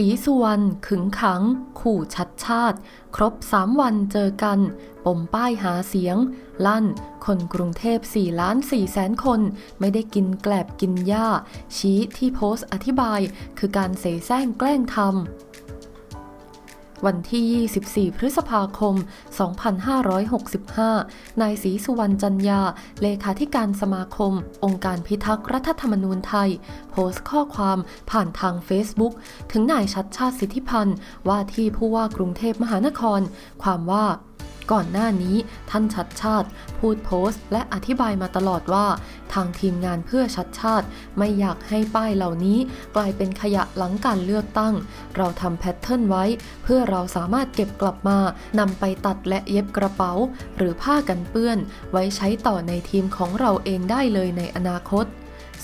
สีสุวรรณขึงขัง ขู่ชัดชาติ ครบ3วันเจอกัน ปมป้ายหาเสียง ลั่น คนกรุงเทพ4ล้าน4แสนคน ไม่ได้กินแกลบกินหญ้า ชี้ที่โพสต์อธิบาย คือการเสแสร้งแกล้งทำ วันที่ 24 พฤษภาคม 2565 นายศรีสุวรรณจันยา เลขาธิการสมาคม องค์การพิทักษ์รัฐธรรมนูญไทย โพสต์ข้อความผ่านทาง Facebook ถึงนายชัดชาติสิทธิพันธ์ว่าที่ผู้ว่ากรุงเทพมหานคร ความว่า ก่อนหน้านี้ท่านชัดชาติ พูดโพสต์ และอธิบายมาตลอดว่า ทางทีมงานเพื่อชัดชาติ ไม่อยากให้ป้ายเหล่านี้กลายเป็นขยะหลังการเลือกตั้ง เราทำแพทเทิร์นไว้ เพื่อเราสามารถเก็บกลับมานำไปตัดและเย็บกระเป๋า หรือผ้ากันเปื้อน ไว้ใช้ต่อในทีมของเราเองได้เลยในอนาคต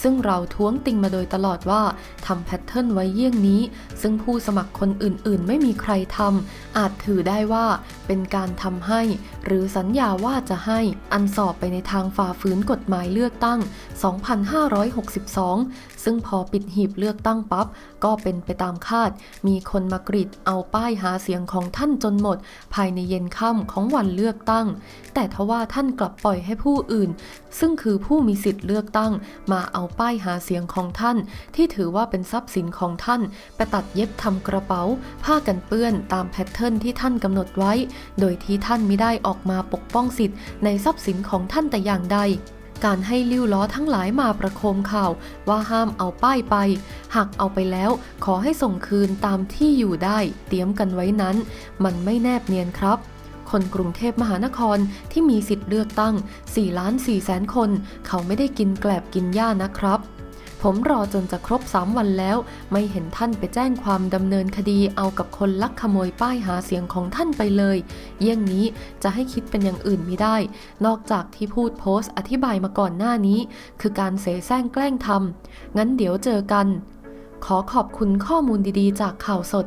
ซึ่งเราท้วงติงมาโดยตลอดว่าทำแพทเทิร์นไว้เยี่ยงนี้ ซึ่งผู้สมัครคนอื่นๆ ไม่มีใครทำอาจถือได้ว่าเป็นการทำให้ หรือสัญญาว่าจะให้อันสอบไปในทางฝ่าฝืนกฎหมายเลือกตั้ง 2562 ซึ่งพอปิดหีบเลือกตั้งปั๊บก็เป็นไปตามคาด มีคนมากรีดเอาป้ายหาเสียงของท่านจนหมด ภายในเย็นค่ำของวันเลือกตั้ง แต่ทว่าท่านกลับปล่อยให้ผู้อื่น ซึ่งคือผู้มีสิทธิ์เลือกตั้งมาเอาป้ายหาเสียงของท่าน ที่ถือว่าเป็นทรัพย์สินของท่าน ไปตัดเย็บทำกระเป๋า ผ้ากันเปื้อนตามแพทเทิร์นที่ท่านกำหนดไว้ โดยที่ท่านไม่ได้ออกมาปกป้องสิทธิ์ในทรัพย์สินของท่านแต่อย่างใดการให้ลิ้วล้อทั้งหลายมาประโคมข่าว ว่าห้ามเอาป้ายไป หากเอาไปแล้วขอให้ส่งคืนตามที่อยู่ได้ เตรียมกันไว้นั้น มันไม่แนบเนียนครับ คนกรุงเทพมหานครที่มีสิทธิ์เลือกตั้ง 4 ล้าน4แสนคน เขาไม่ได้กินแกลบกินหญ้านะครับ ผมรอจนจะครบ 3 วันแล้ว ไม่เห็นท่านไปแจ้งความดำเนินคดีเอากับคนลักขโมยป้ายหาเสียงของท่านไปเลย เยี่ยงนี้จะให้คิดเป็นอย่างอื่นไม่ได้ นอกจากที่พูดโพสต์อธิบายมาก่อนหน้านี้ คือการเสแสร้งแกล้งทำงั้นเดี๋ยวเจอกัน ขอขอบคุณข้อมูลดีๆ จากข่าวสด